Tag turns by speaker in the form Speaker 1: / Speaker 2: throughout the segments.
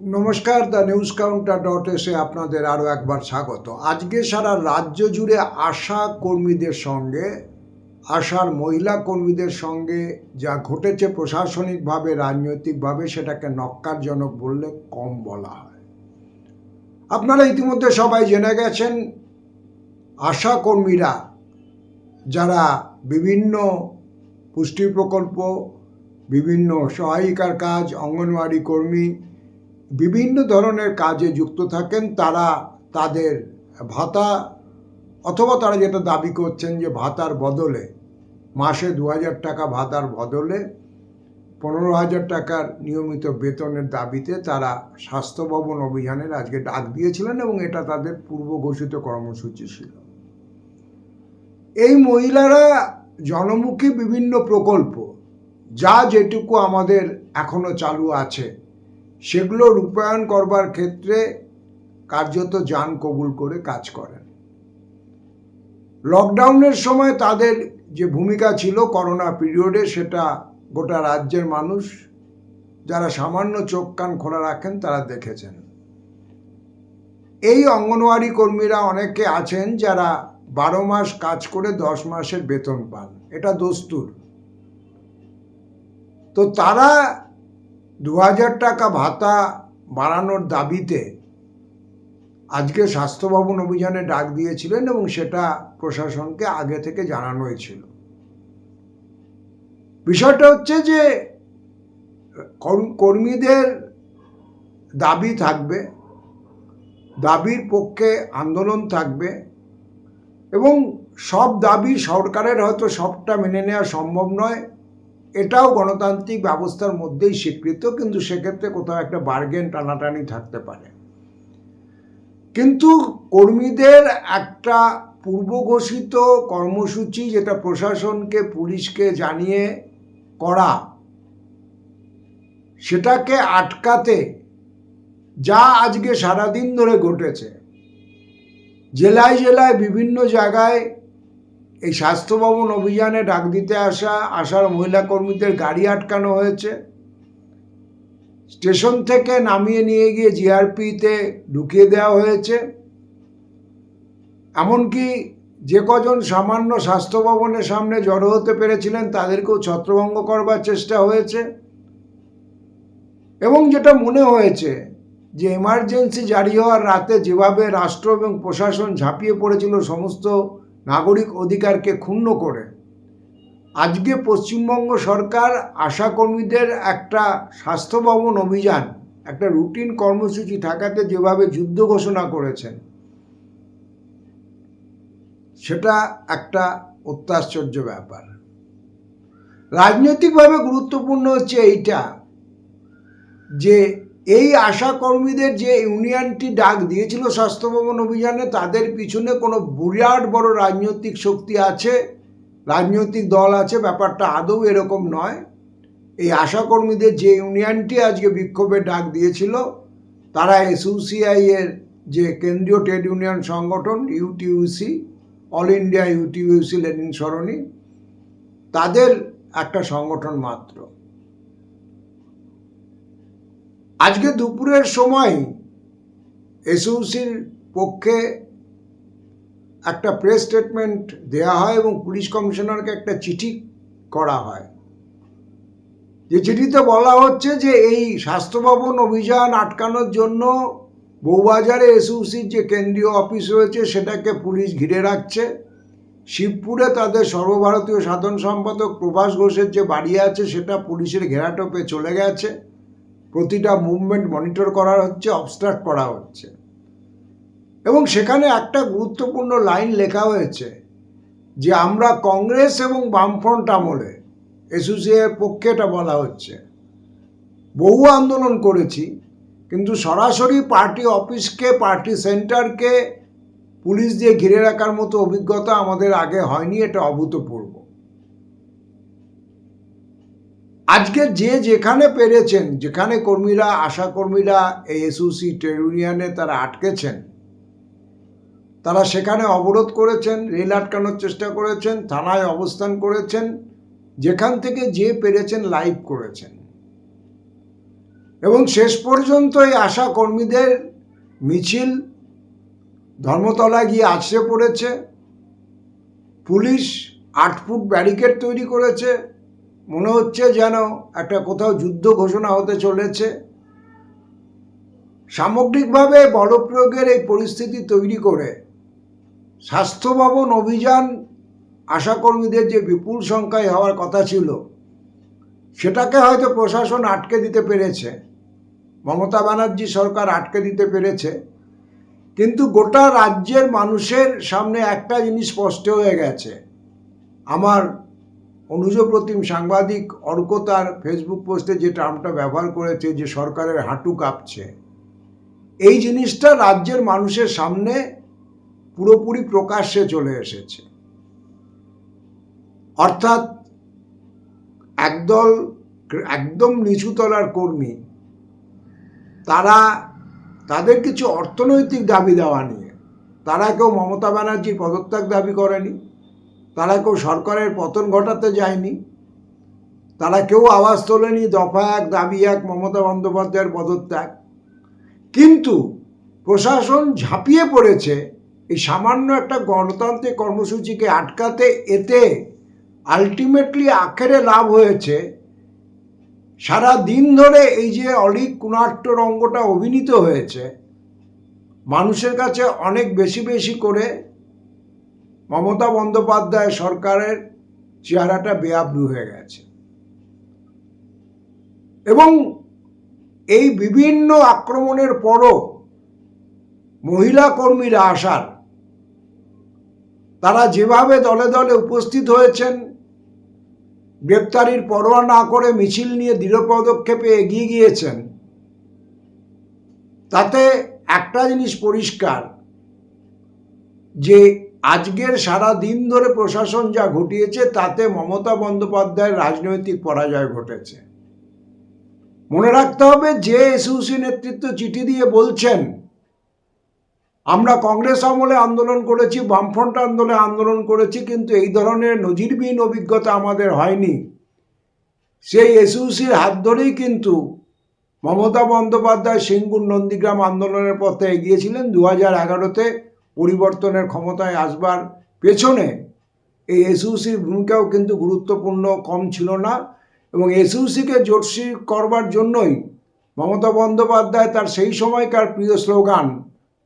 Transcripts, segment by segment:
Speaker 1: নমস্কার the news counter dot এসে আপনাদের আরও একবার স্বাগত। আজকে সারা রাজ্য জুড়ে আশা কর্মীদের সঙ্গে, আশার মহিলা কর্মীদের সঙ্গে যা ঘটেছে প্রশাসনিকভাবে, রাজনৈতিকভাবে, সেটাকে নক্কারজনক বললে কম বলা হয়। আপনারা ইতিমধ্যে সবাই জেনে গেছেন, আশা কর্মীরা যারা বিভিন্ন পুষ্টি প্রকল্প, বিভিন্ন সহায়িকার কাজ, অঙ্গনওয়াড়ি কর্মী বিভিন্ন ধরনের কাজে যুক্ত থাকেন, তারা তাদের ভাতা অথবা তারা যেটা দাবি করছেন যে ভাতার বদলে, মাসে দু হাজার টাকা ভাতার বদলে পনেরো হাজার টাকার নিয়মিত বেতনের দাবিতে তারা স্বাস্থ্য ভবন অভিযানের আজকে ডাক দিয়েছিলেন এবং এটা তাদের পূর্ব ঘোষিত কর্মসূচি ছিল। এই মহিলারা জনমুখী বিভিন্ন প্রকল্প, যা যেটুকু আমাদের এখনও চালু আছে সেগুলো রূপায়ণ করবার ক্ষেত্রে কার্যত যান কবুল করে কাজ করেন। লকডাউনের সময় তাদের যে ভূমিকা ছিল করোনা পিরিয়ডে, সেটা গোটা রাজ্যের মানুষ, যারা সামান্য চোখ কান খোলা রাখেন, তারা দেখেছেন। এই অঙ্গনওয়াড়ি কর্মীরা অনেকে আছেন যারা বারো মাস কাজ করে দশ মাসের বেতন পান। এটা দস্তুর। তো তারা দু হাজার টাকা ভাতা বাড়ানোর দাবিতে আজকে স্বাস্থ্য ভবন অভিযানে ডাক দিয়েছিলেন এবং সেটা প্রশাসনকে আগে থেকে জানানো হয়েছিল বিষয়টা হচ্ছে যে কর্ম- কর্মীদের দাবি থাকবে, দাবির পক্ষে আন্দোলন থাকবে এবং সব দাবি সরকারের হয়তো সবটা মেনে নেওয়া সম্ভব নয়। এটাও গণতান্ত্রিক ব্যবস্থার মধ্যেই স্বীকৃত, কিন্তু সেক্ষেত্রে কোথাও একটা বার্গেন টানাটানি থাকতে পারে। কিন্তু কর্মীদের একটা পূর্বঘোষিত কর্মসূচি যেটা প্রশাসনকে, পুলিশকে জানিয়ে করা, সেটাকে আটকাতে যা আজকে সারাদিন ধরে ঘটেছে, জেলায় জেলায় বিভিন্ন জায়গায় এই স্বাস্থ্য ভবন অভিযানে ডাক দিতে আসা, আসার মহিলা কর্মীদের গাড়ি আটকানো হয়েছে। স্টেশন থেকে নামিয়ে নিয়ে গিয়ে জিআরপিতে ঢুকিয়ে দেওয়া হয়েছে। এমনকি যে কজন সামান্য স্বাস্থ্য ভবনের সামনে জড়ো হতে পেরেছিলেন, তাদেরকেও ছত্রভঙ্গ করবার চেষ্টা হয়েছে। এবং যেটা মনে হয়েছে যে এমার্জেন্সি জারি হওয়ার রাতে যেভাবে রাষ্ট্র এবং প্রশাসন ঝাঁপিয়ে পড়েছিল, সমস্ত নাগরিক অধিকারকে ক্ষুণ্ণ করে। আজকে পশ্চিমবঙ্গ সরকার আশাকর্মীদের একটা স্বাস্থ্য ভবন অভিযান, একটা রুটিন কর্মসূচি থাকাতে যেভাবে যুদ্ধ ঘোষণা করেছেন, সেটা একটা অত্যাশ্চর্য ব্যাপার। রাজনৈতিকভাবে গুরুত্বপূর্ণ হচ্ছে এইটা যে এই আশা কর্মীদের যে ইউনিয়নটি ডাক দিয়েছিল স্বাস্থ্য ভবন অভিযানে, তাদের পিছনে কোনো বিরাট বড় রাজনৈতিক শক্তি আছে, রাজনৈতিক দল আছে, ব্যাপারটা আদৌ এরকম নয়। এই আশা কর্মীদের যে ইউনিয়নটি আজকে বিক্ষোভের ডাক দিয়েছিল, তারা এসইউসিআই এর যে কেন্দ্রীয় ট্রেড ইউনিয়ন সংগঠন, UTUC, all India UTUC Lenin সরণি, তাদের একটা সংগঠন মাত্র। আজকে দুপুরের সময় এসইউসির পক্ষে একটা প্রেস স্টেটমেন্ট দেওয়া হয় এবং পুলিশ কমিশনারকে একটা চিঠি করা হয়। যে চিঠিতে বলা হচ্ছে যে এই স্বাস্থ্য ভবন অভিযান আটকানোর জন্য বউবাজারে এসইউসির যে কেন্দ্রীয় অফিস রয়েছে সেটাকে পুলিশ ঘিরে রাখছে। শিবপুরে তাদের সর্বভারতীয় সাধারণ সম্পাদক প্রভাস ঘোষের যে বাড়ি আছে সেটা পুলিশের ঘেরাটোপে চলে গেছে। প্রতিটা মুভমেন্ট মনিটর করা হচ্ছে অবস্ট্রাক্ট করা হচ্ছে। এবং সেখানে একটা গুরুত্বপূর্ণ লাইন লেখা হয়েছে যে, আমরা কংগ্রেস এবং বামফ্রন্ট আমলে এসোসিয়ের পক্ষে এটা বলা হচ্ছে। বহু আন্দোলন করেছি, কিন্তু সরাসরি পার্টি অফিসকে পার্টি সেন্টারকে পুলিশ দিয়ে ঘিরে রাখার মতো অভিজ্ঞতা আমাদের আগে হয়নি, এটা অভূতপূর্ব। আজকে যে যেখানে পেরেছেন, যেখানে কর্মীরা, আশা কর্মীরা এই এসওসি ট্রেড ইউনিয়নে তারা আটকেছেন, তারা সেখানে অবরোধ করেছেন, রেল আটকানোর চেষ্টা করেছেন, থানায় অবস্থান করেছেন, যেখান থেকে যে পেরেছেন লাইভ করেছেন। এবং শেষ পর্যন্ত এই আশা কর্মীদের মিছিল, ধর্মতলায় গিয়ে আছড়ে পড়েছে, পুলিশ আট ফুট ব্যারিকেড তৈরি করেছে মনে হচ্ছে যেন একটা কোথাও যুদ্ধ ঘোষণা হতে চলেছে। সামগ্রিকভাবে বলপ্রয়োগের এই পরিস্থিতি তৈরি করে স্বাস্থ্য ভবন অভিযান আশাকর্মীদের যে বিপুল সংখ্যায় হওয়ার কথা ছিল, সেটাকে হয়তো প্রশাসন আটকে দিতে পেরেছে। মমতা ব্যানার্জি সরকার আটকে দিতে পেরেছে। কিন্তু গোটা রাজ্যের মানুষের সামনে একটা জিনিস স্পষ্ট হয়ে গেছে। আমার অনুজ প্রতিম সাংবাদিক অর্ক তার ফেসবুক পোস্টে যে টার্মটা ব্যবহার করেছে, যে সরকারের হাঁটু কাঁপছে। এই জিনিসটা রাজ্যের মানুষের সামনে পুরোপুরি প্রকাশ্যে চলে এসেছে। অর্থাৎ একদল, একদম নিচুতলার কর্মী, তারা, তাদের কিছু অর্থনৈতিক দাবি দেওয়া নিয়ে, তারা কেউ মমতা ব্যানার্জির পদত্যাগ দাবি করেনি। তারা কেউ সরকারের পতন ঘটাতে যায়নি। তারা কেউ আওয়াজ তোলেনি, দফা এক, দাবি এক, মমতা বন্দ্যোপাধ্যায়ের পদত্যাগ। কিন্তু প্রশাসন ঝাঁপিয়ে পড়েছে, এই সামান্য একটা গণতান্ত্রিক কর্মসূচিকে আটকাতে, এতে আলটিমেটলি আখেরে লাভ হয়েছে। সারা দিন ধরে এই যে অলিক কুণাট্য রঙ্গটা অভিনীত হয়েছে, মানুষের কাছে অনেক বেশি বেশি করে মমতা বন্দ্যোপাধ্যায় সরকারের চেহারাটা বেআব্রু হয়ে গেছে। এবং এই বিভিন্ন আক্রমণের পরও মহিলা কর্মীরা আসার, তারা যেভাবে দলে দলে উপস্থিত হয়েছেন, গ্রেপ্তারির পরোয়া না করে মিছিল নিয়ে দৃঢ় পদক্ষেপে এগিয়ে গিয়েছেন, তাতে একটা জিনিস পরিষ্কার, যে আজকের সারা দিন ধরে প্রশাসন যা ঘটিয়েছে, তাতে মমতা বন্দ্যোপাধ্যায়ের রাজনৈতিক পরাজয় ঘটেছে। মনে রাখতে হবে, যে এসইউসি নেতৃত্ব চিঠি দিয়ে বলছেন, আমরা কংগ্রেস আমলে আন্দোলন করেছি, বামফ্রন্ট আন্দোলনে আন্দোলন করেছি, কিন্তু এই ধরনের নজিরবিহীন অভিজ্ঞতা আমাদের হয়নি। সেই এসইউসির হাত ধরেই কিন্তু মমতা বন্দ্যোপাধ্যায় সিঙ্গুর নন্দীগ্রাম আন্দোলনের পথে এগিয়েছিলেন। দু হাজার এগারোতে পরিবর্তনের ক্ষমতায় আসবার পেছনে এই এসইউসির ভূমিকাও কিন্তু গুরুত্বপূর্ণ, কম ছিল না এবং এসইউসিকে জোটসি করবার জন্যই মমতা বন্দ্যোপাধ্যায় তার সেই সময়কার প্রিয় স্লোগান,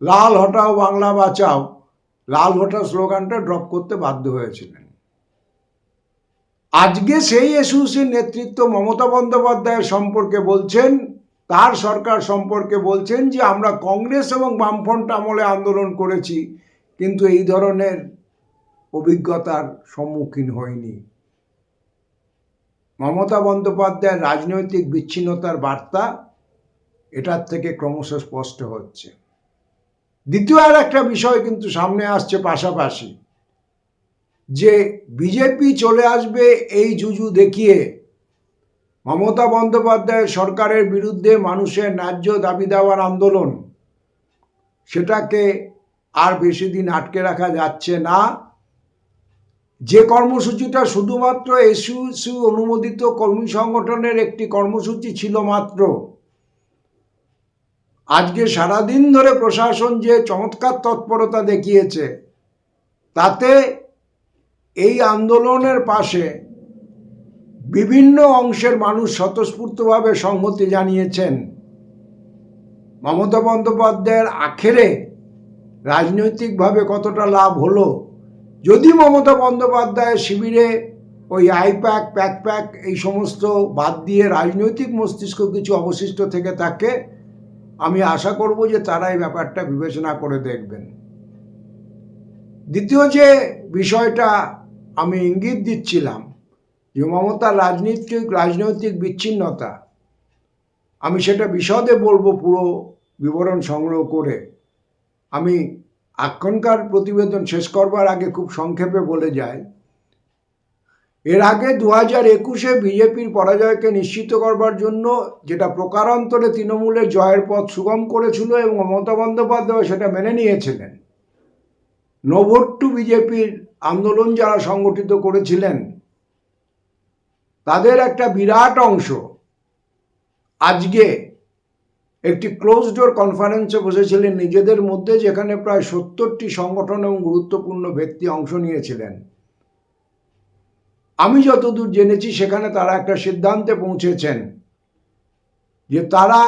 Speaker 1: লাল হটাও বাংলা বাঁচাও লাল হটাও স্লোগানটা ড্রপ করতে বাধ্য হয়েছিলেন। আজকে সেই এসইউসির নেতৃত্ব মমতা বন্দ্যোপাধ্যায়ের সম্পর্কে বলছেন তার সরকার সম্পর্কে বলছেন যে আমরা কংগ্রেস এবং বামফ্রন্ট আমলে আন্দোলন করেছি, কিন্তু এই ধরনের অভিজ্ঞতার সম্মুখীন হয়নি। মমতা বন্দ্যোপাধ্যায়ের রাজনৈতিক বিচ্ছিন্নতার বার্তা এটার থেকে ক্রমশ স্পষ্ট হচ্ছে। দ্বিতীয় আর একটা বিষয় কিন্তু সামনে আসছে পাশাপাশি, যে বিজেপি চলে আসবে এই জুজু দেখিয়ে মমতা বন্দ্যোপাধ্যায়ের সরকারের বিরুদ্ধে মানুষের ন্যায্য দাবি দেওয়ার আন্দোলন, সেটাকে আর বেশি দিন আটকে রাখা যাচ্ছে না। যে কর্মসূচিটা শুধুমাত্র এসইউসি অনুমোদিত কর্মী সংগঠনের একটি কর্মসূচি ছিল মাত্র, আজকে সারাদিন ধরে প্রশাসন যে চমৎকার তৎপরতা দেখিয়েছে, তাতে এই আন্দোলনের পাশে বিভিন্ন অংশের মানুষ স্বতঃস্ফূর্তভাবে সংহতি জানিয়েছেন। মমতা বন্দ্যোপাধ্যায়ের আখেরে রাজনৈতিকভাবে কতটা লাভ হলো? যদি মমতা বন্দ্যোপাধ্যায়ের শিবিরে ওই আইপ্যাক প্যাক প্যাক এই সমস্ত বাদ দিয়ে রাজনৈতিক মস্তিষ্ক কিছু অবশিষ্ট থেকে থাকে, আমি আশা করব যে তারা এই ব্যাপারটা বিবেচনা করে দেখবেন। দ্বিতীয় যে বিষয়টা আমি ইঙ্গিত দিচ্ছিলাম যে মমতার রাজনীতিক, রাজনৈতিক বিচ্ছিন্নতা। আমি সেটা বিশদে বলব পুরো বিবরণ সংগ্রহ করে। আমি এখনকার প্রতিবেদন শেষ করবার আগে খুব সংক্ষেপে বলে যাই। এর আগে দু হাজার একুশে বিজেপির পরাজয়কে নিশ্চিত করবার জন্য যেটা প্রকারান্তরে তৃণমূলের জয়ের পথ সুগম করেছিল এবং মমতা বন্দ্যোপাধ্যায় সেটা মেনে নিয়েছিলেন। নোভোট টু বিজেপির আন্দোলন যারা সংগঠিত করেছিলেন তাদের একটা বিরাট অংশ আজকে একটি ক্লোজ ডোর কনফারেন্সে বসেছিলেন। নিজেদের মধ্যে যেখানে প্রায় সত্তরটি সংগঠন এবং গুরুত্বপূর্ণ ব্যক্তি অংশ নিয়েছিলেন। আমি যতদূর জেনেছি, সেখানে তারা একটা সিদ্ধান্তে পৌঁছেছেন যে তারা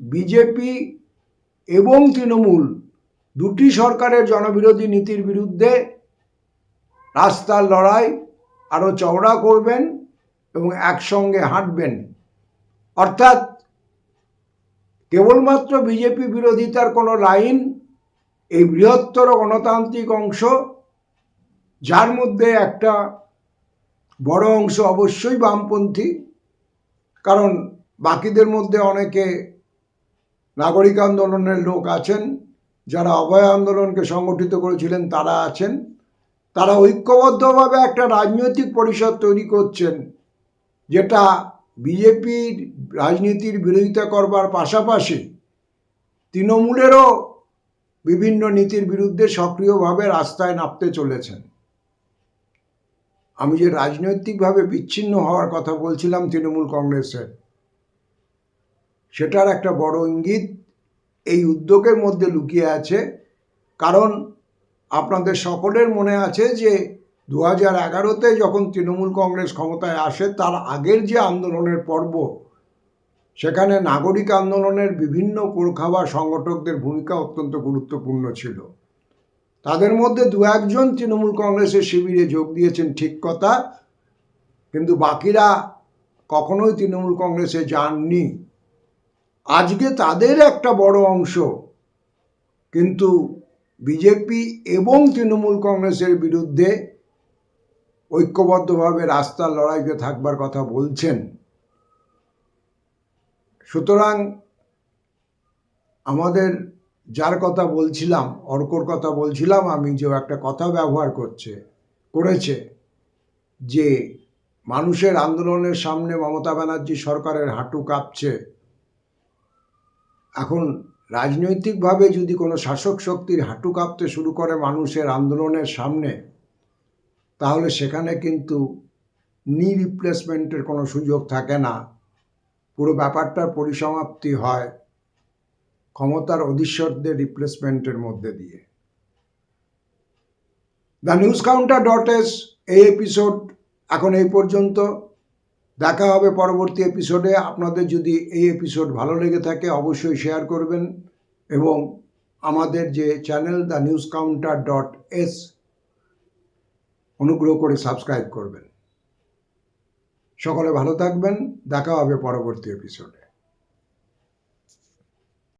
Speaker 1: বিজেপি এবং তৃণমূল দুটি সরকারের জনবিরোধী নীতির বিরুদ্ধে রাস্তার লড়াই আরও চওড়া করবেন। এবং একসঙ্গে হাঁটবেন। অর্থাৎ কেবলমাত্র বিজেপি বিরোধিতার কোনো লাইন, এই বৃহত্তর গণতান্ত্রিক অংশ, যার মধ্যে একটা বড় অংশ অবশ্যই বামপন্থী, কারণ বাকিদের মধ্যে অনেকে নাগরিক আন্দোলনের লোক আছেন, যারা অভয় আন্দোলনকে সংগঠিত করেছিলেন তারা আছেন, তারা ঐক্যবদ্ধভাবে একটা রাজনৈতিক পরিষদ তৈরি করছেন। যেটা বিজেপির রাজনীতির বিরোধিতা করবার পাশাপাশি তৃণমূলেরও বিভিন্ন নীতির বিরুদ্ধে সক্রিয়ভাবে রাস্তায় নামতে চলেছেন। আমি যে রাজনৈতিকভাবে বিচ্ছিন্ন হওয়ার কথা বলছিলাম তৃণমূল কংগ্রেসের, সেটার একটা বড় ইঙ্গিত এই উদ্যোগের মধ্যে লুকিয়ে আছে। কারণ আপনাদের সকলের মনে আছে যে দু হাজার এগারোতে যখন তৃণমূল কংগ্রেস ক্ষমতায় আসে, তার আগের যে আন্দোলনের পর্ব, সেখানে নাগরিক আন্দোলনের বিভিন্ন পুরখাবা সংগঠকদের ভূমিকা অত্যন্ত গুরুত্বপূর্ণ ছিল। তাদের মধ্যে দু একজন তৃণমূল কংগ্রেসের শিবিরে যোগ দিয়েছেন ঠিক কথা, কিন্তু বাকিরা কখনোই তৃণমূল কংগ্রেসে যাননি। আজকে তাদের একটা বড় অংশ, কিন্তু বিজেপি এবং তৃণমূল কংগ্রেসের বিরুদ্ধে ঐক্যবদ্ধভাবে রাস্তার লড়াইতে থাকবার কথা বলছেন। সুতরাং আমাদের যার কথা বলছিলাম, অর্কর কথা বলছিলাম, আমি যে একটা কথা ব্যবহার করছে, করেছে, যে মানুষের আন্দোলনের সামনে মমতা ব্যানার্জি সরকারের হাঁটু কাঁপছে, এখন রাজনৈতিকভাবে যদি কোনো শাসক শক্তির হাঁটু কাঁপতে শুরু করে মানুষের আন্দোলনের সামনে তাহলে সেখানে কিন্তু নি রিপ্লেসমেন্টের কোনো সুযোগ থাকে না। পুরো ব্যাপারটার পরিসমাপ্তি হয় ক্ষমতার অধীশ্বরদের রিপ্লেসমেন্টের মধ্যে দিয়ে। The news counter dot S এই এপিসোড এখন এই পর্যন্ত। দেখা হবে পরবর্তী এপিসোডে আপনাদের যদি এই এপিসোড ভালো লেগে থাকে, অবশ্যই শেয়ার করবেন এবং আমাদের যে channel the news counter dot S অনুগ্রহ করে সাবস্ক্রাইব করবেন। সকলে ভালো থাকবেন। দেখা হবে পরবর্তী এপিসোডে